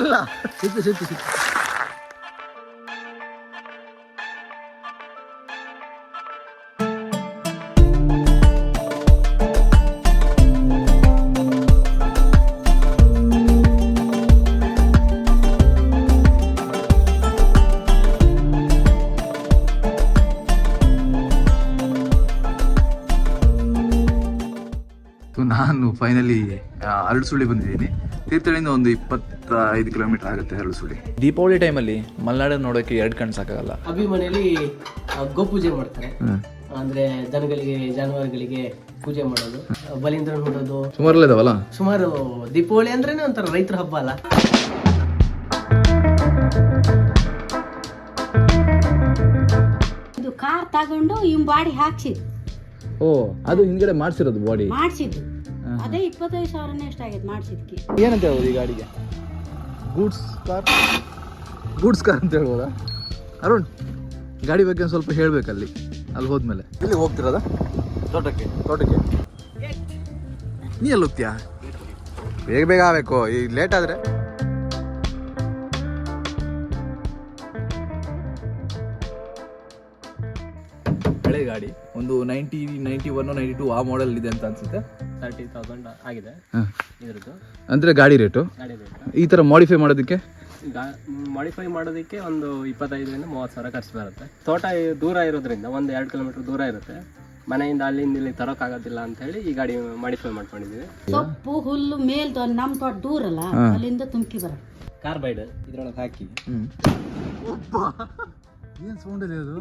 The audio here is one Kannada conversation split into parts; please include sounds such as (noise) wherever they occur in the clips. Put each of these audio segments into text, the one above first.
ಇಲ್ಲ ಸಿಕ್ತು ಸಿಕ್ತು ಸಿಕ್ತು ಫೈನಲಿ ನಾನು ಫೈನಲಿ ಅರಳುಸುಳಿ ಬಂದಿದ್ದೀನಿ. ತೀರ್ಥಹಳ್ಳಿಯಿಂದ ಒಂದು ಇಪ್ಪತ್ತೈದು ಕಿಲೋಮೀಟರ್ ಆಗುತ್ತೆ ಅರಳುಸುಳಿ ದೀಪಾವಳಿ ಟೈಮಲ್ಲಿ ಮಲೆನಾಡು ನೋಡೋಕೆ ಎರಡು ಕಣ್ಣು ಸಾಕಾಗಲ್ಲ. ಅಭಿಮನೆಯಲ್ಲಿ ಗೋಪೂಜೆ ಮಾಡ್ತಾರೆ. ಅಂದ್ರೆ ದನಗಳಿಗೆ ಜಾನುವಾರುಗಳಿಗೆ ಪೂಜೆ ಮಾಡೋದು ಬಲೀಂದ್ರ ನೋಡೋದು. ಸುಮಾರಲ್ಲ ಇದಾವಲ್ಲ? ಸುಮಾರು ದೀಪಾವಳಿ ಅಂದ್ರೇನೆ ಒಂಥರ ರೈತರ ಹಬ್ಬ ಅಲ್ಲ. ಇದು ಕಾರ್ ತಗೊಂಡು ಇಂಬಾಡಿ ಬಾಡಿ ಹಾಕ್ಸಿದ್ ಓ ಅದು ಹಿಂದ್ಗಡೆ ಮಾಡ್ಸಿರೋದು ಬಾಡಿ ಮಾಡ್ಸಿದ್ದು. ಅದೇ ಇಪ್ಪತ್ತೈದು ಸಾವಿರನೇ ಎಷ್ಟಾಗೈತೆ ಮಾಡಿಸಿದ್ಕೆ. ಏನಂತ ಹೇಳ್ಬೋದು ಈ ಗಾಡಿಗೆ? Goods car? ಗೂಡ್ಸ್ ಕಾರ್ ಅಂತ ಹೇಳ್ಬೋದಾ? ಅರುಣ್ ಗಾಡಿ ಬಗ್ಗೆ ಒಂದು ಸ್ವಲ್ಪ ಹೇಳ್ಬೇಕಲ್ಲಿ ಅಲ್ಲಿ ಹೋದ್ಮೇಲೆ. ಇಲ್ಲಿ ಹೋಗ್ತಿರೋದ? ತೋಟಕ್ಕೆ. ತೋಟಕ್ಕೆ? ನೀ ಎಲ್ಲಿ ಹೋಗ್ತೀಯಾ? ಬೇಗ ಬೇಗ ಆಗಬೇಕು ಈಗ ಲೇಟ್ ಆದರೆ. ಗಾಡಿ. ಒಂದು ninety ninety one ninety two ಆ ಮಾಡೆಲ್ ಇದೆ ಅಂತ ಅನ್ಸುತ್ತೆ. ತರ್ಟಿ ತೌಸಂಡ್ ಆಗಿದೆ. ಇದ್ರದ್ದು. ಅಂದರೆ ಗಾಡಿ ರೇಟು? ಗಾಡಿ ರೇಟ್. ಈ ತರ ಮಾಡಿಫೈ ಮಾಡೋದಕ್ಕೆ? ಮಾಡಿಫೈ ಮಾಡೋದಕ್ಕೆ ಒಂದು ಇಪ್ಪತ್ತೈದರಿಂದ ಮೂವತ್ತು ಸಾವಿರ ಖರ್ಚು ಬರುತ್ತೆ. ತೋಟ ದೂರ ಇರೋದ್ರಿಂದ ಒಂದು ಎರಡು ಕಿಲೋಮೀಟರ್ ದೂರ ಇರುತ್ತೆ. ಮನೆಯಿಂದ ಅಲ್ಲಿಂದ ಇಲ್ಲಿ ತರೋಕ್ಕಾಗೋದಿಲ್ಲ ಅಂತ ಹೇಳಿ ಈ ಗಾಡಿ ಮಾಡಿಫೈ ಮಾಡ್ಕೊಂಡಿದ್ದೀವಿ. ಸೊಪ್ಪು ಹುಲ್ಲು ಮೇಲ್ ನಮ್ ತೋಟ ದೂರ ಅಲ್ಲ ಅಲ್ಲಿಂದ ತುಮಕಿ ಬರ. ಕಾರ್ಬೈಡ್ ಇದ್ರೊಳಗೆ ಹಾಕಿ. ಏನು ಸೌಂಡ್ ಇದೆ ಅದು?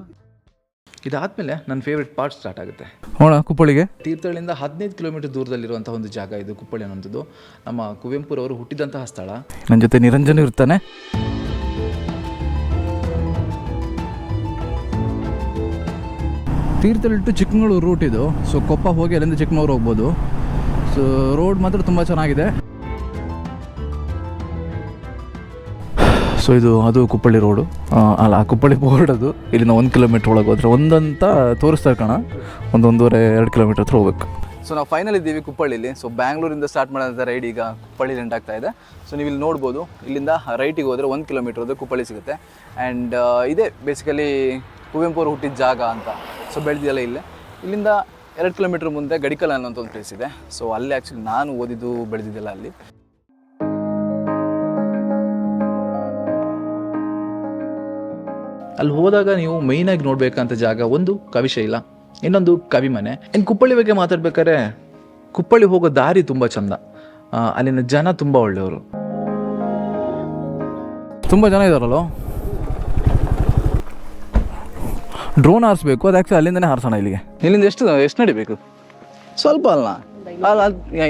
ಇದಾದ್ಮೇಲೆ ನನ್ನ ಫೇವ್ರೆಟ್ ಪಾರ್ಟ್ ಸ್ಟಾರ್ಟ್ ಆಗುತ್ತೆ. ಹೋಣ ಕುಪ್ಪಳಿಗೆ ತೀರ್ಥಹಳ್ಳಿಯಿಂದ ಹದಿನೈದು ಕಿಲೋಮೀಟರ್ ದೂರದಲ್ಲಿರುವಂಥ ಒಂದು ಜಾಗ ಇದು ಕುಪ್ಪಳಿ ಅನ್ನೋಂಥದ್ದು ನಮ್ಮ ಕುವೆಂಪುರವರು ಹುಟ್ಟಿದಂತಹ ಸ್ಥಳ. ನನ್ನ ಜೊತೆ ನಿರಂಜನ ಇರ್ತಾನೆ. ತೀರ್ಥಹಳ್ಳಿ ಟು ಚಿಕ್ಕಮಗಳೂರು ರೂಟ್ ಇದು. ಸೊ ಕೊಪ್ಪ ಹೋಗಿ ಅಲ್ಲಿಂದ ಚಿಕ್ಕಮಗಳೂರು ಹೋಗ್ಬೋದು. ಸೊ ರೋಡ್ ಮಾತ್ರ ತುಂಬ ಚೆನ್ನಾಗಿದೆ. ಸೊ ಇದು ಅದು ಕುಪ್ಪಳ್ಳಿ ರೋಡು ಅಲ್ಲ, ಆ ಕುಪ್ಪಳ್ಳಿ ಬೋರ್ಡ್ ಅದು ಇಲ್ಲಿಂದ ಒಂದು ಕಿಲೋಮೀಟ್ರ್ ಒಳಗೆ ಹೋದ್ರೆ ಒಂದಂತ ತೋರಿಸ್ತಾರೆ ಕಣ. ಒಂದು ಒಂದೂವರೆ, ಎರಡು ಕಿಲೋಮೀಟ್ರ್ ಹತ್ರ ಹೋಗ್ಬೇಕು. ಸೊ ನಾವು ಫೈನಲ್ ಇದ್ದೀವಿ ಕುಪ್ಪಳ್ಳಿಲಿ ಸೊ ಬ್ಯಾಂಗ್ಳೂರಿಂದ ಸ್ಟಾರ್ಟ್ ಮಾಡೋಂಥ ರೈಡ್ ಈಗ ಕುಪ್ಪಳ್ಳಿ ರೆಂಟ್ ಆಗ್ತಾ ಇದೆ. ಸೊ ನೀವು ಇಲ್ಲಿ ನೋಡ್ಬೋದು, ಇಲ್ಲಿಂದ ರೈಟಿಗೆ ಹೋದರೆ ಒಂದು ಕಿಲೋಮೀಟ್ರ್ ಅದು ಕುಪ್ಪಳ್ಳಿ ಸಿಗುತ್ತೆ. ಆ್ಯಂಡ್ ಇದೇ ಬೇಸಿಕಲಿ ಕುವೆಂಪು ಅವರು ಹುಟ್ಟಿದ ಜಾಗ ಅಂತ. ಸೊ ಬೆಳೆದಿಲ್ಲ ಇಲ್ಲೇ. ಇಲ್ಲಿಂದ ಎರಡು ಕಿಲೋಮೀಟ್ರ್ ಮುಂದೆ ಗಡಿಕಲ್ ಅನ್ನೋಂಥ ಒಂದು ಪ್ಲೇಸ್ ಇದೆ. ಸೊ ಅಲ್ಲಿ ಆ್ಯಕ್ಚುಲಿ ನಾನು ಓದಿದ್ದು, ಬೆಳೆದಿದ್ದೆಲ್ಲ ಅಲ್ಲಿ. ಅಲ್ಲಿ ಹೋದಾಗ ನೀವು ಮೈನಾಗಿ ನೋಡ್ಬೇಕಂತ ಜಾಗ ಒಂದು ಕವಿಶೈಲ ಇನ್ನೊಂದು ಕವಿ ಮನೆ ಇನ್ನು ಕುಪ್ಪಳ್ಳಿ ಬಗ್ಗೆ ಮಾತಾಡ್ಬೇಕಾದ್ರೆ ಕುಪ್ಪಳ್ಳಿ ಹೋಗೋ ದಾರಿ ತುಂಬ ಚಂದ. ಅಲ್ಲಿನ ಜನ ತುಂಬ ಒಳ್ಳೆಯವರು. ತುಂಬ ಜನ ಇದಾರಲ್ಲ? ಡ್ರೋನ್ ಹಾರಿಸ್ಬೇಕು ಅದು ಆ್ಯಕ್ಚುಲಿ ಅಲ್ಲಿಂದನೇ ಹಾರಿಸೋಣ ಇಲ್ಲಿಗೆ. ಇಲ್ಲಿಂದ ಎಷ್ಟು ಎಷ್ಟು ನಡಿಬೇಕು? ಸ್ವಲ್ಪ ಅಲ್ಲ. ಅಲ್ಲ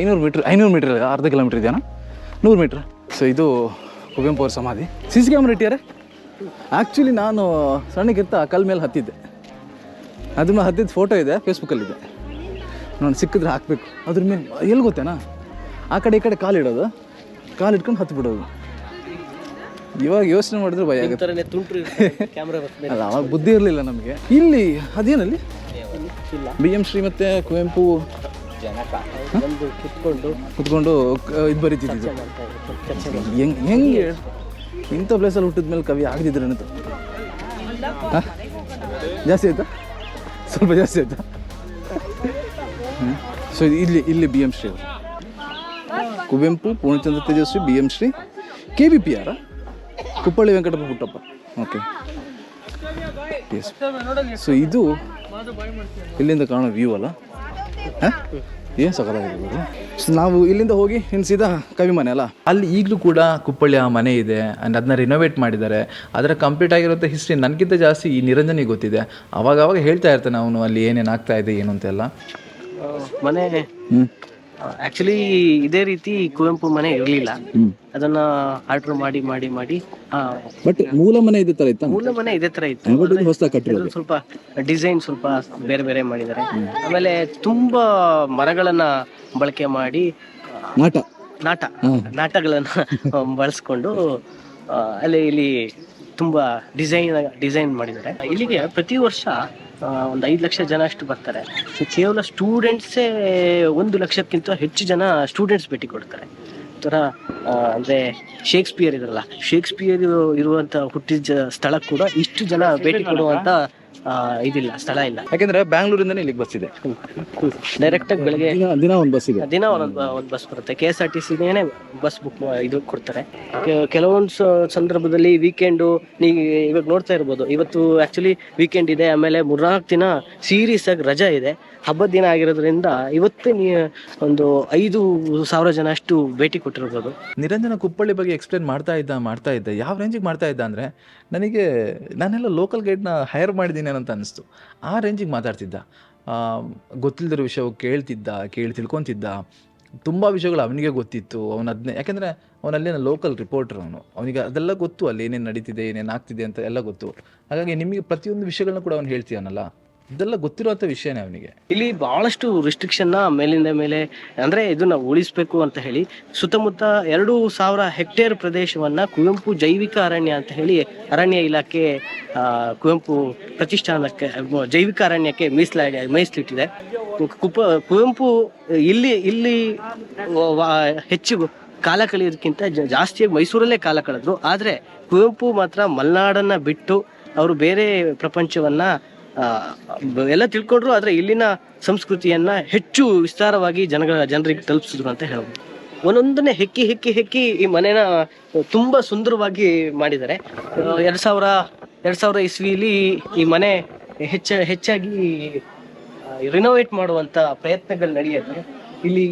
ಐನೂರು ಮೀಟ್ರ್ ಐನೂರು ಮೀಟ್ರ್ ಅರ್ಧ ಕಿಲೋಮೀಟ್ರ್ ಇದೆಯಾ? ನೂರು ಮೀಟ್ರ್ ಸೊ ಇದು ಕುವೆಂಪು ಅವ್ರ ಸಮಾಧಿ. ಸಿ ಸಿ ಕ್ಯಾಮ್ರಾ ಇಟ್ಟಿದ್ದಾರೆ? ಆ್ಯಕ್ಚುಲಿ ನಾನು ಸಣ್ಣಕ್ಕಿರ್ತ ಕಲ್ ಮೇಲೆ ಹತ್ತಿದ್ದೆ. ಅದನ್ನ ಹತ್ತಿದ ಫೋಟೋ ಇದೆ ಫೇಸ್ಬುಕ್ಕಲ್ಲಿದೆ ನಾನು ಸಿಕ್ಕಿದ್ರೆ ಹಾಕಬೇಕು. ಅದ್ರ ಮೇಲೆ ಎಲ್ಲಿ ಗೊತ್ತೇನಾ? ಆ ಕಡೆ ಈ ಕಡೆ ಕಾಲಿಡೋದು ಇಡೋದು. ಕಾಲು ಇಟ್ಕೊಂಡು ಹತ್ತು ಬಿಡೋದು. ಇವಾಗ ಯೋಚನೆ ಮಾಡಿದ್ರೆ ಭಯ ಅಲ್ಲ ಅವಾಗ ಬುದ್ಧಿ ಇರಲಿಲ್ಲ ನಮಗೆ. ಇಲ್ಲಿ ಅದೇನಲ್ಲಿ ಬಿ ಎಂ ಶ್ರೀ ಮತ್ತು ಕುವೆಂಪು. ಕುತ್ಕೊಂಡು ಕುತ್ಕೊಂಡು ಇದು ಬರೀತಿದ್ದೀವಿ ಹೆಂಗೆ ಹೆಂಗೆ? ಇಂಥ ಪ್ಲೇಸಲ್ಲಿ ಹುಟ್ಟಿದ ಮೇಲೆ ಕವಿ ಆಗದಿದ್ರೆ ಅಂತ ಜಾಸ್ತಿ ಆಯ್ತಾ? ಸ್ವಲ್ಪ ಜಾಸ್ತಿ ಆಯ್ತಾ? ಸೊ ಇಲ್ಲಿ ಇಲ್ಲಿ B M Shri Kuvempu, Purnachandra Tejaswi, B M Shri, K B P ಆರ ಕುಪ್ಪಳ್ಳಿ ವೆಂಕಟಪ್ಪ ಪುಟ್ಟಪ್ಪ ಓಕೆ ಸೊ ಇದು ಇಲ್ಲಿಂದ ಕಾಣೋ ವ್ಯೂ ಅಲ್ಲ? ಏನು ಸಕಲಾಗಿದೆ ನಾವು ಇಲ್ಲಿಂದ ಹೋಗಿ ನಿನ್ಸಿದ ಸೀದಾ ಕವಿ ಮನೆ ಅಲ್ಲ? ಅಲ್ಲಿ ಈಗಲೂ ಕೂಡ ಕುಪ್ಪಳ್ಳಿ ಆ ಮನೆ ಇದೆ ಆ್ಯಂಡ್ ಅದನ್ನ ರಿನೋವೇಟ್ ಮಾಡಿದ್ದಾರೆ. ಅದರ ಕಂಪ್ಲೀಟ್ ಆಗಿರೋಂಥ ಹಿಸ್ಟ್ರಿ ನನಗಿಂತ ಜಾಸ್ತಿ ಈ ನಿರಂಜನಿಗೆ ಗೊತ್ತಿದೆ. ಅವಾಗ ಅವಾಗ ಹೇಳ್ತಾ ಇರ್ತಾನೆ ಅವನು ಅಲ್ಲಿ ಏನೇನು ಆಗ್ತಾ ಇದೆ ಏನು ಅಂತೆಲ್ಲ. ಮನೆ ಹ್ಞೂ ಆಕ್ಚುಲಿ ಇದೇ ರೀತಿ ಕುವೆಂಪು ಮನೆ ಇರಲಿಲ್ಲ. ಅದನ್ನ ಆರ್ಡರ್ ಮಾಡಿ ಮಾಡಿ ಮಾಡಿ ಬಟ್ ಮೂಲ ಮನೆ ಇದೇ ತರ ಇತ್ತು ಮೂಲ ಮನೆ ಇದೇ ತರ ಇತ್ತು. ಕಟ್ಟಿರೋದು. ಸ್ವಲ್ಪ ಡಿಸೈನ್ ಸ್ವಲ್ಪ ಬೇರೆ ಬೇರೆ ಮಾಡಿದ್ದಾರೆ. ಆಮೇಲೆ ತುಂಬಾ ಮರಗಳನ್ನ ಬಳಕೆ ಮಾಡಿ ನಾಟ. ನಾಟ. ನಾಟಗಳನ್ನ (laughs) ಬಳಸ್ಕೊಂಡು ಅಲ್ಲಿ ಇಲ್ಲಿ ತುಂಬಾ ಡಿಸೈನ್ ಡಿಸೈನ್ ಮಾಡಿದ್ದಾರೆ. ಇಲ್ಲಿಗೆ ಪ್ರತಿ ವರ್ಷ ಒಂದು ಐದು ಲಕ್ಷ ಜನ ಅಷ್ಟು ಬರ್ತಾರೆ. ಕೇವಲ ಸ್ಟೂಡೆಂಟ್ಸೇ ಒಂದು ಲಕ್ಷಕ್ಕಿಂತ ಹೆಚ್ಚು ಜನ ಸ್ಟೂಡೆಂಟ್ಸ್ ಭೇಟಿ ಕೊಡ್ತಾರೆ. ತರ ಅಂದರೆ ಶೇಕ್ಸ್ಪಿಯರ್ ಇರಲ್ಲ ಶೇಕ್ಸ್ಪಿಯರ್ ಇರುವಂಥ ಹುಟ್ಟಿದ ಸ್ಥಳ ಕೂಡ ಇಷ್ಟು ಜನ ಭೇಟಿ ಕೊಡುವಂತ ಆ, ಇದಿಲ್ಲ ಸ್ಥಳ ಇಲ್ಲ. ಯಾಕೆಂದ್ರೆ ಬ್ಯಾಂಗ್ಳೂರಿಂದನೇ ಇಲ್ಲಿಗೆ ಬಸ್ ಇದೆ. ಡೈರೆಕ್ಟ್ ಆಗಿ ಬೆಳಗ್ಗೆ ದಿನ ದಿನ ಒಂದು ಬಸ್ ಇದೆ. ದಿನ ಒಂದೊಂದು ಒಂದು ಬಸ್ ಬರುತ್ತೆ. ಕೆ ಎಸ್ ಆರ್ ಟಿ ಸಿನೇ ಬಸ್ ಬುಕ್ ಇದು ಕೊಡ್ತಾರೆ. ಕೆಲವೊಂದು ಸಂದರ್ಭದಲ್ಲಿ ವೀಕೆಂಡು ನೀವು ಇವಾಗ ನೋಡ್ತಾ ಇರ್ಬೋದು. ಇವತ್ತು ಆಕ್ಚುಲಿ ವೀಕೆಂಡ್ ಇದೆ ಆಮೇಲೆ ಮೂರ್ನಾಲ್ಕು ದಿನ ಸೀರಿಯಸ್ ಆಗಿ ರಜಾ ಇದೆ. ಹಬ್ಬದ ದಿನ ಆಗಿರೋದ್ರಿಂದ ಇವತ್ತೇ ನೀ ಒಂದು ಐದು ಸಾವಿರ ಜನ ಅಷ್ಟು ಭೇಟಿ ಕೊಟ್ಟಿರ್ಬೋದು. ನಿರಂಜನ ಕುಪ್ಪಳ್ಳಿ ಬಗ್ಗೆ ಎಕ್ಸ್ಪ್ಲೇನ್ ಮಾಡ್ತಾ ಇದ್ದ ಮಾಡ್ತಾ ಇದ್ದ ಯಾವ ರೇಂಜಿಗೆ ಮಾಡ್ತಾ ಇದ್ದ ಅಂದ್ರೆ ನನಗೆ ನಾನೆಲ್ಲ ಲೋಕಲ್ ಗೈಡ್ನ ಹೈರ್ ಮಾಡಿದ್ದೀನಿ. ಅಂತ ಅನಿಸ್ತು ಆ ರೇಂಜಿಗೆ ಮಾತಾಡ್ತಿದ್ದ. ಗೊತ್ತಿಲ್ಲದಿರೋ ವಿಷಯ ಕೇಳ್ತಿದ್ದ, ಕೇಳಿ ತಿಳ್ಕೊತಿದ್ದ. ತುಂಬ ವಿಷಯಗಳು ಅವನಿಗೆ ಗೊತ್ತಿತ್ತು. ಅವನ ಅದನ್ನೇ ಯಾಕೆಂದರೆ ಅವನಲ್ಲಿನ ಲೋಕಲ್ ರಿಪೋರ್ಟರ್ ಅವನು. ಅವನಿಗೆ ಅದೆಲ್ಲ ಗೊತ್ತು ಅಲ್ಲಿ ಏನೇನು ನಡೀತಿದೆ, ಏನೇನು ಆಗ್ತಿದೆ ಅಂತ ಎಲ್ಲ ಗೊತ್ತು. ಹಾಗಾಗಿ ನಿಮಗೆ ಪ್ರತಿಯೊಂದು ವಿಷಯಗಳನ್ನ ಕೂಡ ಅವನು ಹೇಳ್ತೀಯನಲ್ಲ? ಇದೆಲ್ಲ ಗೊತ್ತಿರುವಂತ ವಿಷಯನೇ ಅವನಿಗೆ. ಇಲ್ಲಿ ಬಹಳಷ್ಟು ರಿಸ್ಟ್ರಿಕ್ಷನ್ ಮೇಲಿಂದ ಮೇಲೆ, ಅಂದ್ರೆ ಇದನ್ನ ಉಳಿಸ್ಬೇಕು ಅಂತ ಹೇಳಿ ಸುತ್ತಮುತ್ತ ಎರಡು ಸಾವಿರ ಹೆಕ್ಟೇರ್ ಪ್ರದೇಶವನ್ನ ಕುವೆಂಪು ಜೈವಿಕ ಅರಣ್ಯ ಅಂತ ಹೇಳಿ ಅರಣ್ಯ ಇಲಾಖೆ ಕುವೆಂಪು ಪ್ರತಿಷ್ಠಾನಕ್ಕೆ, ಜೈವಿಕ ಅರಣ್ಯಕ್ಕೆ ಮೀಸಲ ಮೀಸಲಿಟ್ಟಿದೆ ಕುಪ, ಕುವೆಂಪು ಇಲ್ಲಿ ಇಲ್ಲಿ ಹೆಚ್ಚು ಕಾಲ ಕಳೆಯೋದಕ್ಕಿಂತ ಜಾಸ್ತಿಯಾಗಿ ಮೈಸೂರಲ್ಲೇ ಕಾಲ ಕಳೆದ್ರು. ಆದ್ರೆ ಕುವೆಂಪು ಮಾತ್ರ ಮಲೆನಾಡನ್ನ ಬಿಟ್ಟು ಅವರು ಬೇರೆ ಪ್ರಪಂಚವನ್ನ ಎಲ್ಲ ತಿಳ್ಕೊಂಡ್ರು, ಆದ್ರೆ ಇಲ್ಲಿನ ಸಂಸ್ಕೃತಿಯನ್ನ ಹೆಚ್ಚು ವಿಸ್ತಾರವಾಗಿ ಜನಗಳ, ಜನರಿಗೆ ತಲುಪಿಸಿದ್ರು ಅಂತ ಹೇಳ್ಬೋದು. ಒಂದೊಂದನ್ನೇ ಹೆಕ್ಕಿ ಹೆಕ್ಕಿ ಹೆಕ್ಕಿ ಈ ಮನೆನ ತುಂಬಾ ಸುಂದರವಾಗಿ ಮಾಡಿದ್ದಾರೆ. ಎರಡು ಸಾವಿರ, ಎರಡ್ ಸಾವಿರ ಇಸ್ವಿಲಿ ಈ ಮನೆ ಹೆಚ್ಚ, ಹೆಚ್ಚಾಗಿ ರಿನೋವೇಟ್ ಮಾಡುವಂತ ಪ್ರಯತ್ನಗಳು ನಡೆಯುತ್ತೆ. ಇಲ್ಲಿ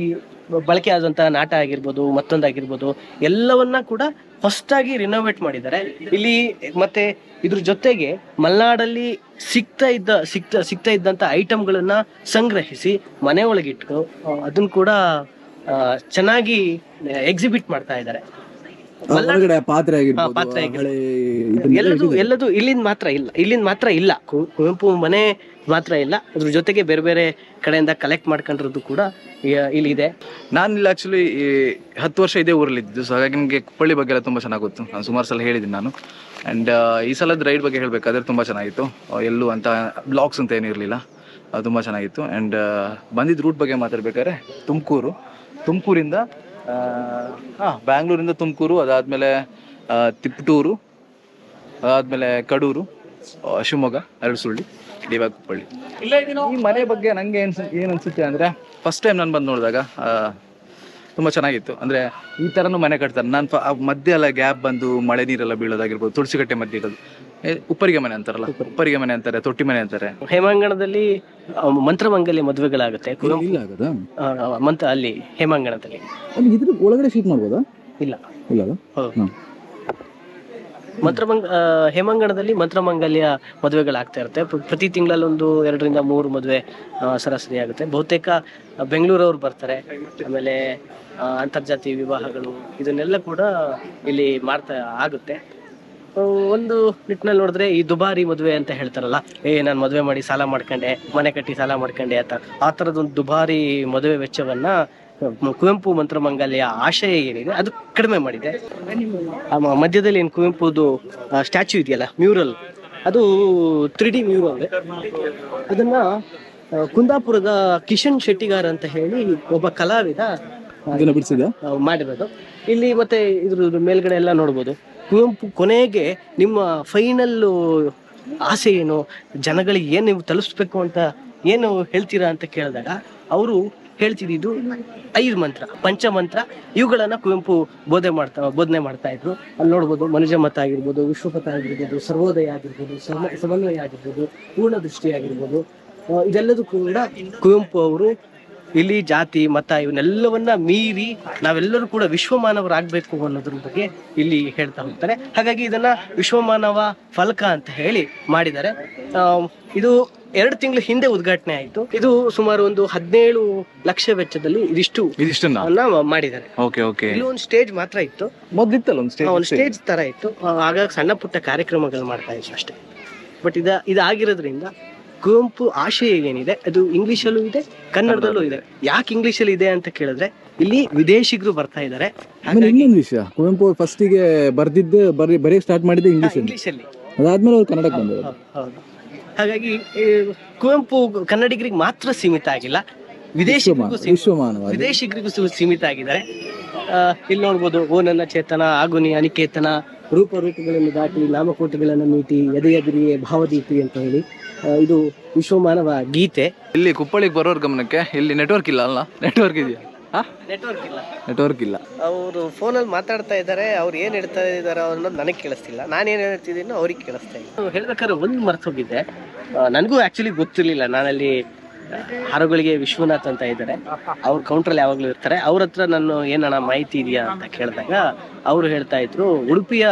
ಬಳಕೆ ಆದಂತಹ ನಾಟ ಆಗಿರ್ಬೋದು ಮತ್ತೊಂದಾಗಿರ್ಬೋದು ಎಲ್ಲವನ್ನ ಕೂಡ ಹೊಸದಾಗಿ ರಿನೋವೇಟ್ ಮಾಡಿದ್ದಾರೆ. ಇಲ್ಲಿ ಮತ್ತೆ ಇದ್ರ ಜೊತೆಗೆ ಮಲ್ನಾಡಲ್ಲಿ ಸಿಗ್ತಾ ಇದ್ದ, ಸಿಗ್ತಾ ಸಿಗ್ತಾ ಇದ್ದಂತ ಐಟಮ್ಗಳನ್ನ ಸಂಗ್ರಹಿಸಿ ಮನೆ ಒಳಗಿಟ್ಟು ಅದನ್ನ ಕೂಡ ಚೆನ್ನಾಗಿ ಎಕ್ಸಿಬಿಟ್ ಮಾಡ್ತಾ ಇದ್ದಾರೆ. ಹೊರಗಡೆ ಪಾತ್ರೆ ಆಗಿರ್ಬೋದು ಪಾತ್ರೆ ಹಳೆ ಇದನ್ನೆಲ್ಲ ಎಲ್ಲದು ಇಟ್ಟಿದ್ದಾರೆ. ಎಲ್ಲದು ಇಲ್ಲಿಂದ ಮಾತ್ರ ಇಲ್ಲ. ಇಲ್ಲಿಂದ ಮಾತ್ರ ಇಲ್ಲ. ಕು- ಕುವೆಂಪು ಮನೆ ಮಾತ್ರ ಇಲ್ಲ. ಅದ್ರ ಜೊತೆಗೆ ಬೇರೆ ಬೇರೆ ಕಡೆಯಿಂದ ಕಲೆಕ್ಟ್ ಮಾಡ್ಕೊಂಡಿರೋದು ಕೂಡ ಇಲ್ಲಿ ಇಲ್ಲಿದೆ. ನಾನು ಇಲ್ಲಿ ಆಕ್ಚುಲಿ ಹತ್ತು ವರ್ಷ ಇದೇ ಊರಲ್ಲಿ ಇದ್ದು ಸೊ ಹಾಗಾಗಿ ನಿಮಗೆ ಕುಪ್ಪಳ್ಳಿ ಬಗ್ಗೆ ಎಲ್ಲ ತುಂಬ ಚೆನ್ನಾಗಿ ಗೊತ್ತು. ನಾನು ಸುಮಾರು ಸಲ ಹೇಳಿದ್ದೀನಿ ನಾನು. ಆ್ಯಂಡ್ ಈ ಸಲದ ರೈಡ್ ಬಗ್ಗೆ ಹೇಳಬೇಕಾದ್ರೆ ತುಂಬ ಚೆನ್ನಾಗಿತ್ತು. ಆ, ಎಲ್ಲೂ ಅಂತ ಬ್ಲಾಗ್ಸ್ ಅಂತ ಏನಿರಲಿಲ್ಲ ತುಂಬ ಚೆನ್ನಾಗಿತ್ತು. ಆ್ಯಂಡ್ ಬಂದಿದ್ದ ರೂಟ್ ಬಗ್ಗೆ ಮಾತಾಡ್ಬೇಕಾದ್ರೆ ತುಮಕೂರು. ತುಮಕೂರಿಂದ ಹಾಂ ಬ್ಯಾಂಗ್ಳೂರಿಂದ ತುಮಕೂರು ಅದಾದಮೇಲೆ ತಿಪ್ಟೂರು ಅದಾದಮೇಲೆ ಕಡೂರು ಶಿವಮೊಗ್ಗ ಎರಡು ಸುಳ್ಳಿ ಇವಾಗ ಕುಪ್ಪಳ್ಳಿ ಈ ಮನೆ ಬಗ್ಗೆ ನಂಗೆ ಏನು ಏನು ಅನ್ಸುತ್ತೆ ಅಂದರೆ ಫಸ್ಟ್ ಟೈಮ್ ನಾನು ಬಂದು ನೋಡಿದಾಗ ತುಂಬ ಚೆನ್ನಾಗಿತ್ತು. ಅಂದರೆ ಈ ಥರನೂ ಮನೆ ಕಟ್ತಾರೆ. ನಾನು ಮಧ್ಯ ಎಲ್ಲ ಗ್ಯಾಪ್ ಬಂದು ಮಳೆ ನೀರೆಲ್ಲ ಬೀಳೋದಾಗಿರ್ಬೋದು ತುಳಸಿಕಟ್ಟೆ ಮಧ್ಯೆ ಇರೋದು. ಉಪ್ಪರಿಗೆ ಮನೆ ಅಂತಾರಲ್ಲ ಉಪ್ಪರಿಗೆ ಮನೆ ಅಂತಾರೆ ತೊಟ್ಟಿ ಮನೆ ಅಂತಾರೆ. ಹೇಮಾಂಗಣದಲ್ಲಿ ಮಂತ್ರಮಂಗಲ್ಯ ಮದುವೆಗಳಾಗುತ್ತೆ. ಮಂತ್ರ ಅಲ್ಲಿ ಹೇಮಾಂಗಣದಲ್ಲಿ. ಅಲ್ಲಿ ಇದ್ರ ಒಳಗಡೆ ಶೂಟ್ ಮಾಡ್ಬೋದಾ? ಇಲ್ಲ. ಇಲ್ಲ ಹೌದು. ಮಂತ್ರಮಂಗ ಹೇಮಾಂಗಣದಲ್ಲಿ ಮಂತ್ರಮಂಗಲ್ಯ ಮದುವೆಗಳಾಗ್ತಾ ಇರುತ್ತೆ. ಪ್ರತಿ ತಿಂಗಳಲ್ಲಿ ಒಂದು ಎರಡರಿಂದ ಮೂರು ಮದುವೆ ಸರಾಸರಿ ಆಗುತ್ತೆ. ಬಹುತೇಕ ಬೆಂಗಳೂರವ್ರು ಬರ್ತಾರೆ. ಆಮೇಲೆ ಅಂತರ್ಜಾತಿ ವಿವಾಹಗಳು ಇದನ್ನೆಲ್ಲ ಕೂಡ ಇಲ್ಲಿ ಮಾಡ್ತಾ ಆಗುತ್ತೆ. ಒಂದು ನಿಟ್ಟಿನಲ್ಲಿ ನೋಡಿದ್ರೆ ಈ ದುಬಾರಿ ಮದುವೆ ಅಂತ ಹೇಳ್ತಾರಲ್ಲ ಏ ನಾನು ಮದುವೆ ಮಾಡಿ ಸಾಲ ಮಾಡ್ಕೊಂಡೆ ಮನೆ ಕಟ್ಟಿ ಸಾಲ ಮಾಡ್ಕೊಂಡೆ ಅಂತ. ಆ ಥರದೊಂದು ದುಬಾರಿ ಮದುವೆ ವೆಚ್ಚವನ್ನ ಕುವೆಂಪು ಮಂತ್ರಮಂಗಲ್ಯ ಆಶಯ ಏನಿದೆ ಅದು ಕಡಿಮೆ ಮಾಡಿದೆ. ಮಧ್ಯದಲ್ಲಿ ಏನು ಕುವೆಂಪುದು ಸ್ಟ್ಯಾಚ್ಯೂ ಇದೆಯಲ್ಲ ಮ್ಯೂರಲ್ ಅದು ತ್ರೀ ಡಿ ಮ್ಯೂರಲ್ ಅದನ್ನ ಕುಂದಾಪುರದ ಕಿಶನ್ ಶೆಟ್ಟಿಗಾರ್ ಅಂತ ಹೇಳಿ ಒಬ್ಬ ಕಲಾವಿದ ಮಾಡಿರೋದು. ಇಲ್ಲಿ ಮತ್ತೆ ಇದ್ರ ಮೇಲ್ಗಡೆ ಎಲ್ಲ ನೋಡ್ಬೋದು. ಕುವೆಂಪು ಕೊನೆಗೆ ನಿಮ್ಮ ಫೈನಲ್ ಆಸೆ ಏನು? ಜನಗಳಿಗೆ ಏನು ನೀವು ತಲುಪಿಸ್ಬೇಕು ಅಂತ ಏನು ಹೇಳ್ತೀರಾ ಅಂತ ಕೇಳಿದಾಗ ಅವರು ಹೇಳ್ತಿದ್ದು ಐದು ಮಂತ್ರ, ಪಂಚಮಂತ್ರ, ಇವುಗಳನ್ನ ಕುವೆಂಪು ಬೋಧನೆ ಮಾಡ್ತಾ ಬೋಧನೆ ಮಾಡ್ತಾ ಇದ್ರು. ಅಲ್ಲಿ ನೋಡ್ಬೋದು ಮನುಜ ಮತ ಆಗಿರ್ಬೋದು, ವಿಶ್ವಪಥ ಆಗಿರ್ಬೋದು, ಸರ್ವೋದಯ ಆಗಿರ್ಬೋದು ಸಮನ್ವಯ ಆಗಿರ್ಬೋದು ಪೂರ್ಣ ದೃಷ್ಟಿ ಆಗಿರ್ಬೋದು ಇದೆಲ್ಲದೂ ಕೂಡ ಕುವೆಂಪು ಅವರು ಇಲ್ಲಿ ಜಾತಿ ಮತ ಇವನ್ನೆಲ್ಲವನ್ನ ಮೀರಿ ನಾವೆಲ್ಲರೂ ಕೂಡ ವಿಶ್ವಮಾನವರಾಗಬೇಕು ಅನ್ನೋದ್ರ ಬಗ್ಗೆ ಇಲ್ಲಿ ಹೇಳ್ತಾ ಹೋಗ್ತಾರೆ. ಹಾಗಾಗಿ ಇದನ್ನ ವಿಶ್ವಮಾನವ ಫಲಕ ಅಂತ ಹೇಳಿ ಮಾಡಿದ್ದಾರೆ. ಇದು ಎರಡು ತಿಂಗಳ ಹಿಂದೆ ಉದ್ಘಾಟನೆ ಆಯಿತು. ಇದು ಸುಮಾರು ಒಂದು ಹದಿನೇಳು ಲಕ್ಷ ವೆಚ್ಚದಲ್ಲಿ ಇದಿಷ್ಟು ಇದಿಷ್ಟನ್ನ? ಮಾಡಿದ್ದಾರೆ. Okay okay. ಇಲ್ಲಿ ಒಂದು ಸ್ಟೇಜ್ ಮಾತ್ರ ಇತ್ತು. ಮೊದ್ಲಿತ್ತಲ್ಲ ಒಂದು ಒಂದು ಸ್ಟೇಜ್? ಸ್ಟೇಜ್ ತರ ಇತ್ತು. ಆಗ ಆಗಾಗ ಸಣ್ಣ ಪುಟ್ಟ ಕಾರ್ಯಕ್ರಮಗಳು ಮಾಡ್ತಾ ಇದ್ರು ಅಷ್ಟೇ. ಬಟ್ ಇದ ಇದಾಗಿರೋದ್ರಿಂದ ಕುವೆಂಪು ಆಶಯ ಏನಿದೆ? ಅದು ಇಂಗ್ಲಿಷಲ್ಲೂ ಇದೆ ಕನ್ನಡದಲ್ಲೂ ಇದೆ. ಯಾಕೆ ಇಂಗ್ಲಿಷಲ್ಲಿ ಇದೆ ಅಂತ ಕೇಳಿದ್ರೆ ಇಲ್ಲಿ ವಿದೇಶಿಗರು ಬರ್ತಾ ಇದ್ದಾರೆ. ಆಮೇಲೆ ಇನ್ನೊಂದು ವಿಷಯ ಕುವೆಂಪು ಫಸ್ಟಿಗೆ ಗೆ ಬರೀ ಬರೀ ಸ್ಟಾರ್ಟ್ ಮಾಡಿದ್ದೆ ಇಂಗ್ಲಿಷ್ ಅಲ್ಲಿ ಅದಾದ್ಮೇಲೆ ಅವ್ರು ಕನ್ನಡಕ್ಕೆ ಹೌದು ಹಾಗಾಗಿ ಈ ಕುವೆಂಪು ಕನ್ನಡಿಗರಿಗೆ ಮಾತ್ರ ಸೀಮಿತ ಆಗಿಲ್ಲ ವಿದೇಶಿಗರಿಗೂ ಸೀಮಿತ ವಿಶ್ವಮಾನವ ವಿದೇಶಿಗರಿಗೂ ಸೀ- ಸೀಮಿತ ಆಗಿದ್ದಾರೆ. ಇಲ್ಲಿ ನೋಡ್ಬೋದು ಓ ನನ್ನ ಚೇತನ ಆಗುನಿ ಅನಿಕೇತನ ರೂಪ ರೂಪಗಳನ್ನು ದಾಟಿ ನಾಮಕೋಟಗಳನ್ನು ಮೀಟಿ ಎದೆಯದಿರಿಯೇ ಭಾವದೀಪಿ ಅಂತ ಹೇಳಿ. ಇದು ವಿಶ್ವಮಾನವ ಗೀತೆ. ಇಲ್ಲಿ ಕುಪ್ಪಳಿಗೆ ಬರೋರ್ ಗಮನಕ್ಕೆ ಇಲ್ಲಿ ನೆಟ್ವರ್ಕ್ ಇಲ್ಲ ಅಲ್ಲ? ನೆಟ್ವರ್ಕ್ ಇದೆಯಾ? ನೆಟ್ವರ್ಕ್ ಇಲ್ಲ. ನೆಟ್ವರ್ಕ್ ಇಲ್ಲ. ಅವರು ಫೋನಲ್ಲಿ ಮಾತಾಡ್ತಾ ಇದ್ದಾರೆ ಅವ್ರು ಏನ್ ಹೇಳ್ತಾ ಇದ್ದಾರೆ ಅನ್ನೋದು ನನಗೆ ಕೇಳಿಸ್ತಿಲ್ಲ. ನಾನು ಏನು ಹೇಳ್ತಿದ್ದೀನೋ ಅವ್ರಿಗೆ ಕೇಳಿಸ್ತಾ ಇಲ್ಲ. ಹೇಳ್ಬೇಕಾದ್ರೆ ಒಂದು ಮರ್ತು ಹೋಗಿದ್ದೆ ನನಗೂ ಆಕ್ಚುಲಿ ಗೊತ್ತಿರ್ಲಿಲ್ಲ. ನಾನಲ್ಲಿ ಹಾರುಗಳಿಗೆ ವಿಶ್ವನಾಥ್ ಅಂತ ಇದ್ದಾರೆ. ಅವ್ರ ಕೌಂಟ್ರಲ್ಲಿ ಯಾವಾಗಲೂ ಇರ್ತಾರೆ. ಅವ್ರ ಹತ್ರ ನಾನು ಏನಣ್ಣ ಮಾಹಿತಿ ಇದೆಯಾ ಅಂತ ಕೇಳಿದಾಗ ಅವರು ಹೇಳ್ತಾ ಇದ್ರು, ಉಡುಪಿಯ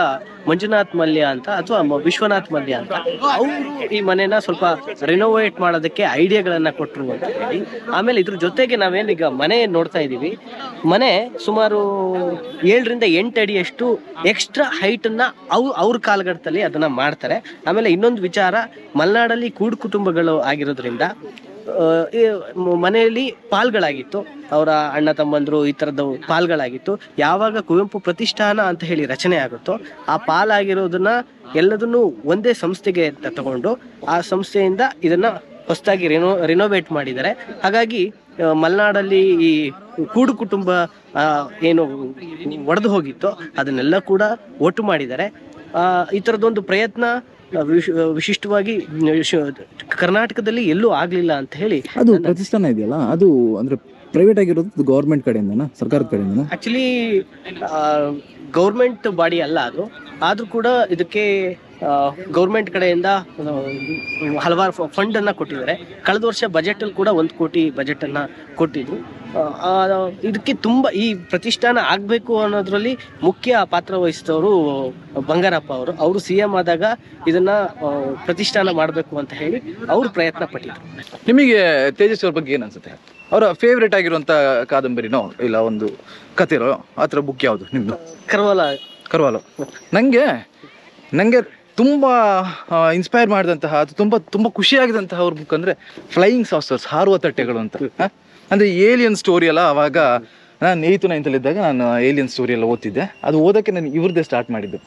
ಮಂಜುನಾಥ್ ಮಲ್ಯ ಅಂತ ಅಥವಾ ವಿಶ್ವನಾಥ್ ಮಲ್ಯ ಅಂತ. ಅವರು ಈ ಮನೆನ ಸ್ವಲ್ಪ ರಿನೋವೇಟ್ ಮಾಡೋದಕ್ಕೆ ಐಡಿಯಾಗಳನ್ನ ಕೊಟ್ಟರು ಅಂತ ಹೇಳಿ. ಆಮೇಲೆ ಇದ್ರ ಜೊತೆಗೆ ನಾವೇನೀಗ ಮನೆ ನೋಡ್ತಾ ಇದೀವಿ ಮನೆ ಸುಮಾರು ಏಳರಿಂದ ಎಂಟು ಅಡಿಯಷ್ಟು ಎಕ್ಸ್ಟ್ರಾ ಹೈಟ್ ಅವ್ ಅವ್ರ ಕಾಲಘಟ್ಟದಲ್ಲಿ ಅದನ್ನ ಮಾಡ್ತಾರೆ. ಆಮೇಲೆ ಇನ್ನೊಂದು ವಿಚಾರ ಮಲೆನಾಡಲ್ಲಿ ಕೂಡು ಕುಟುಂಬಗಳು ಆಗಿರೋದ್ರಿಂದ ಮನೆಯಲ್ಲಿ ಪಾಲ್ಗಳಾಗಿತ್ತು. ಅವರ ಅಣ್ಣ ತಮ್ಮಂದ್ರು ಈ ತರದ ಪಾಲ್ಗಳಾಗಿತ್ತು. ಯಾವಾಗ ಕುವೆಂಪು ಪ್ರತಿಷ್ಠಾನ ಅಂತ ಹೇಳಿ ರಚನೆ ಆಗುತ್ತೋ, ಆ ಪಾಲಾಗಿರೋದನ್ನ ಎಲ್ಲದನ್ನು ಒಂದೇ ಸಂಸ್ಥೆಗೆ ತಗೊಂಡು, ಆ ಸಂಸ್ಥೆಯಿಂದ ಇದನ್ನ ಹೊಸದಾಗಿ ರಿನೋ, ರಿನೋವೇಟ್ ಮಾಡಿದ್ದಾರೆ. ಹಾಗಾಗಿ ಮಲೆನಾಡಲ್ಲಿ ಈ ಕೂಡು ಕುಟುಂಬ ಏನು ಒಡೆದು ಹೋಗಿತ್ತು, ಅದನ್ನೆಲ್ಲ ಕೂಡ ಒಟ್ಟು ಮಾಡಿದ್ದಾರೆ. ಈ ಥರದೊಂದು ಪ್ರಯತ್ನ ವಿಶ್- ವಿಶಿಷ್ಟವಾಗಿ ವಿಶ್- ಕರ್ನಾಟಕದಲ್ಲಿ ಎಲ್ಲೂ ಆಗ್ಲಿಲ್ಲ ಅಂತ ಹೇಳಿ ಅದು ಪ್ರತಿಷ್ಠಾನ ಇದೆಯಲ್ಲ ಅದು ಅಂದ್ರೆ ಪ್ರೈವೇಟ್ ಆಗಿರೋದು ಗೌರ್ಮೆಂಟ್ ಕಡೆಯಿಂದನಾ ಸರ್ಕಾರದ ಕಡೆಯಿಂದನಾ? ಆಕ್ಚುಲಿ ಗೌರ್ಮೆಂಟ್ ಬಾಡಿ ಅಲ್ಲ ಅದು. ಆದ್ರೂ ಕೂಡ ಇದಕ್ಕೆ ಗೌರ್ಮೆಂಟ್ ಕಡೆಯಿಂದ ಹಲವಾರು ಫಂಡ್ ಅನ್ನ ಕೊಟ್ಟಿದ್ದಾರೆ. ಕಳೆದ ವರ್ಷ ಬಜೆಟ್ ಅಲ್ಲಿ ಕೂಡ ಒಂದು ಕೋಟಿ ಬಜೆಟ್ ಅನ್ನ ಕೊಟ್ಟಿದ್ರು ಇದಕ್ಕೆ ತುಂಬಾ ಈ ಪ್ರತಿಷ್ಠಾನ ಆಗ್ಬೇಕು ಅನ್ನೋದ್ರಲ್ಲಿ ಮುಖ್ಯ ಪಾತ್ರ ವಹಿಸಿದವರು ಬಂಗಾರಪ್ಪ ಅವರು. ಅವರು ಸಿ ಎಂ ಆದಾಗ ಇದನ್ನ ಪ್ರತಿಷ್ಠಾನ ಮಾಡಬೇಕು ಅಂತ ಹೇಳಿ ಅವರು ಪ್ರಯತ್ನ ಪಟ್ಟಿದ್ರು ನಿಮಗೆ ತೇಜಸ್ ಅವ್ರ ಬಗ್ಗೆ ಏನನ್ಸುತ್ತೆ ಅನ್ಸುತ್ತೆ? ಅವರ ಫೇವ್ರೇಟ್ ಆಗಿರುವಂತ ಕಾದಂಬರಿನೋ ಇಲ್ಲ ಒಂದು ಕಥೆರೋ ಆ ಥರ ಬುಕ್ ಯಾವುದು ನಿಮ್ದು? ಕರ್ವಾಲ ಕರ್ವಾಲೋ. ನನಗೆ ನನಗೆ ತುಂಬ ಇನ್ಸ್ಪೈರ್ ಮಾಡಿದಂತಹ, ಅದು ತುಂಬ ತುಂಬ ಖುಷಿಯಾಗಿದಂತಹ ಅವ್ರ ಬುಕ್ ಅಂದರೆ ಫ್ಲೈಯಿಂಗ್ ಸಾಫ್ಟ್ವೇರ್ಸ್ ಹಾರುವ ತಟ್ಟೆಗಳು ಅಂತ. ಅಂದರೆ ಏಲಿಯನ್ ಸ್ಟೋರಿ ಅಲ್ಲ ಅವಾಗ ನಾನು ಏಯ್ತು ನೈನ್ತಲ್ಲಿದ್ದಾಗ ನಾನು ಏಲಿಯನ್ ಸ್ಟೋರಿ ಎಲ್ಲ ಓದ್ತಿದ್ದೆ. ಅದು ಓದೋಕ್ಕೆ ನಾನು ಇವ್ರದ್ದೇ ಸ್ಟಾರ್ಟ್ ಮಾಡಿದ್ದು.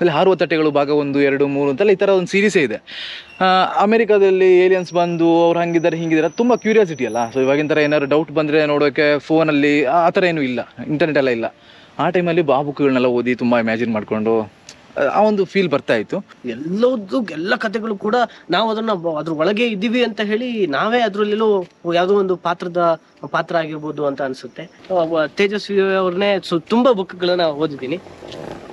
ಅಲ್ಲಿ ಹಾರುವ ತಟ್ಟೆಗಳು ಭಾಗ ಒಂದು, ಎರಡು, ಮೂರು ಅಂತೆಲ್ಲ ಈ ಥರ ಒಂದು ಸೀರೀಸೇ ಇದೆ. ಅಮೆರಿಕಾದಲ್ಲಿ ಏಲಿಯನ್ಸ್ ಬಂದು ಅವ್ರು ಹಂಗಿದ್ದಾರೆ, ಹಿಂಗಿದ್ದಾರೆ ತುಂಬ ಕ್ಯೂರಿಯಾಸಿಟಿ ಅಲ್ಲ. ಸೊ ಇವಾಗಿನ ಥರ ಏನಾದ್ರು ಡೌಟ್ ಬಂದರೆ ನೋಡೋಕ್ಕೆ ಫೋನಲ್ಲಿ ಆ ಥರ ಏನೂ ಇಲ್ಲ. ಇಂಟರ್ನೆಟ್ ಎಲ್ಲ ಇಲ್ಲ. ಆ ಟೈಮಲ್ಲಿ ಆ ಬುಕ್ಗಳನ್ನೆಲ್ಲ ಓದಿ ತುಂಬ ಇಮ್ಯಾಜಿನ್ ಮಾಡಿಕೊಂಡು, ಆ ಒಂದು ಫೀಲ್ ಬರ್ತಾ ಇತ್ತು. ಎಲ್ಲದ್ದು, ಎಲ್ಲ ಕಥೆಗಳು ಕೂಡ ನಾವು ಅದನ್ನ ಅದ್ರ ಒಳಗೆ ಇದ್ದೀವಿ ಅಂತ ಹೇಳಿ ನಾವೇ ಅದ್ರಲ್ಲೆಲ್ಲೋ ಯಾವುದೋ ಒಂದು ಪಾತ್ರದ, ಪಾತ್ರ ಆಗಿರ್ಬೋದು ಅಂತ ಅನ್ಸುತ್ತೆ. ತೇಜಸ್ವಿ ಅವ್ರನ್ನೇ ತುಂಬಾ ಬುಕ್ಗಳನ್ನ ಓದಿದ್ದೀನಿ.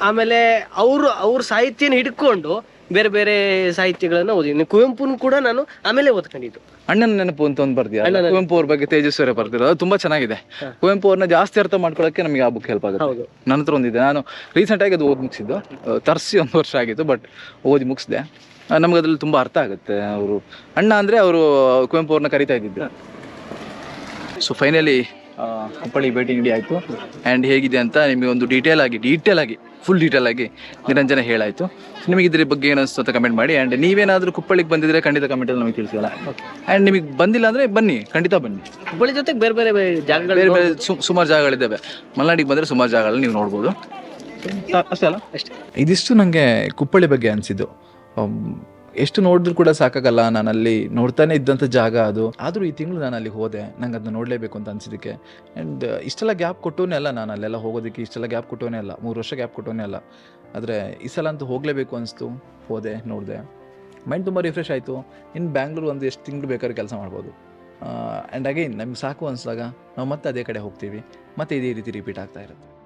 ಆಮೇಲೆ ಅವರು, ಅವ್ರ ಸಾಹಿತ್ಯನ ಹಿಡ್ಕೊಂಡು ಬೇರೆ ಬೇರೆ ಸಾಹಿತ್ಯಗಳನ್ನ ಓದಿದ್ದೀನಿ ಕುವೆಂಪುನೂ ಕೂಡ ನಾನು ಆಮೇಲೆ ಓದ್ಕೊಂಡಿದ್ದು. ಅಣ್ಣನ ನೆನಪು ಅಂತ ಒಂದು ಬರ್ದಿ ಕುವೆಂಪು ಅವ್ರ ಬಗ್ಗೆ ತೇಜಸ್ವರ ಬರ್ದಿರೋದು. ಅದು ತುಂಬಾ ಚೆನ್ನಾಗಿದೆ. ಕುವೆಂಪು ಅವ್ರನ್ನ ಜಾಸ್ತಿ ಅರ್ಥ ಮಾಡ್ಕೊಳ್ಳೋಕೆ ನಮಗೆ ಆ ಬುಕ್ ಹೆಲ್ಪ್ ಆಗುತ್ತೆ. ನನ್ನ ಹತ್ರ ಒಂದಿದೆ. ನಾನು ರೀಸೆಂಟ್ ಆಗಿ ಅದು ಓದಿ ಮುಗಿಸಿದ್ದು. ತರಿಸಿ ಒಂದು ವರ್ಷ ಆಗಿತ್ತು ಬಟ್ ಓದಿ ಮುಗಿಸಿದೆ. ನಮ್ಗೆ ಅದ್ರಲ್ಲಿ ತುಂಬಾ ಅರ್ಥ ಆಗುತ್ತೆ. ಅವರು ಅಣ್ಣ ಅಂದ್ರೆ ಅವರು ಕುವೆಂಪು ಅವ್ರನ್ನ ಕರಿತಾ ಇದ್ದಿದ್ದು. ಸೊ ಫೈನಲಿ ಹುಬ್ಬಳ್ಳಿ ಭೇಟಿ ನೀಡಿ ಆಯಿತು. ಆ್ಯಂಡ್ ಹೇಗಿದೆ ಅಂತ ನಿಮಗೆ ಒಂದು ಡೀಟೇಲ್ ಆಗಿ ಡೀಟೇಲ್ ಆಗಿ ಫುಲ್ ಡೀಟೇಲ್ ಆಗಿ ನಿರಂಜನ ಹೇಳಾಯಿತು. ನಿಮಗೆ ಇದ್ರ ಬಗ್ಗೆ ಏನು ಅನಿಸ್ತು ಅಂತ ಕಮೆಂಟ್ ಮಾಡಿ. ಆ್ಯಂಡ್ ನೀವೇನಾದರೂ ಕುಪ್ಪಳಿಗೆ ಬಂದಿದ್ರೆ ಖಂಡಿತ ಕಮೆಂಟಲ್ಲಿ ನಮಗೆ ತಿಳಿಸಲ್ಲ ಆ್ಯಂಡ್ ನಿಮಗೆ ಬಂದಿಲ್ಲ ಅಂದರೆ ಬನ್ನಿ ಖಂಡಿತ ಬನ್ನಿ. ಹುಬ್ಬಳ್ಳಿ ಜೊತೆಗೆ ಬೇರೆ ಬೇರೆ ಜಾಗಗಳು ಬೇರೆ ಬೇರೆ ಸುಮಾರು ಜಾಗಗಳಿದ್ದಾವೆ. ಮಲೆನಾಡಿಗೆ ಬಂದರೆ ಸುಮಾರು ಜಾಗಗಳನ್ನ ನೀವು ನೋಡ್ಬೋದು. ಅಷ್ಟೇ ಅಲ್ಲ? ಅಷ್ಟೇ ಇದಿಷ್ಟು ನನಗೆ ಕುಪ್ಪಳಿ ಬಗ್ಗೆ ಅನಿಸಿದ್ದು. ಎಷ್ಟು ನೋಡಿದ್ರು ಕೂಡ ಸಾಕಾಗಲ್ಲ. ನಾನು ಅಲ್ಲಿ ನೋಡ್ತಾನೆ ಇದ್ದಂಥ ಜಾಗ ಅದು. ಆದರೂ ಈ ತಿಂಗಳು ನಾನು ಅಲ್ಲಿ ಹೋದೆ. ನಂಗೆ ಅದನ್ನ ನೋಡಲೇಬೇಕು ಅಂತ ಅನಿಸಿದ್ದಕ್ಕೆ. ಆ್ಯಂಡ್ ಇಷ್ಟೆಲ್ಲ ಗ್ಯಾಪ್ ಕೊಟ್ಟೋನೇ ಅಲ್ಲ ನಾನು ಅಲ್ಲೆಲ್ಲ ಹೋಗೋದಕ್ಕೆ. ಇಷ್ಟೆಲ್ಲ ಗ್ಯಾಪ್ ಕೊಟ್ಟೋನೇ ಅಲ್ಲ. ಮೂರು ವರ್ಷ ಗ್ಯಾಪ್ ಕೊಟ್ಟೋನೇ ಅಲ್ಲ. ಆದರೆ ಈ ಸಲ ಅಂತೂ ಹೋಗಲೇಬೇಕು ಅನಿಸ್ತು. ಹೋದೆ, ನೋಡಿದೆ. ಮೈಂಡ್ ತುಂಬ ರಿಫ್ರೆಶ್ ಆಯಿತು. ಇನ್ನು ಬ್ಯಾಂಗ್ಳೂರು ಒಂದು ಎಷ್ಟು ತಿಂಗಳು ಬೇಕಾದ್ರೆ ಕೆಲಸ ಮಾಡ್ಬೋದು. ಆ್ಯಂಡ್ ಅಗೈನ್ ನಮ್ಗೆ ಸಾಕು ಅನಿಸಿದಾಗ ನಾವು ಮತ್ತೆ ಅದೇ ಕಡೆ ಹೋಗ್ತೀವಿ. ಮತ್ತೆ ಇದೇ ರೀತಿ ರಿಪೀಟ್ ಆಗ್ತಾ ಇರುತ್ತೆ.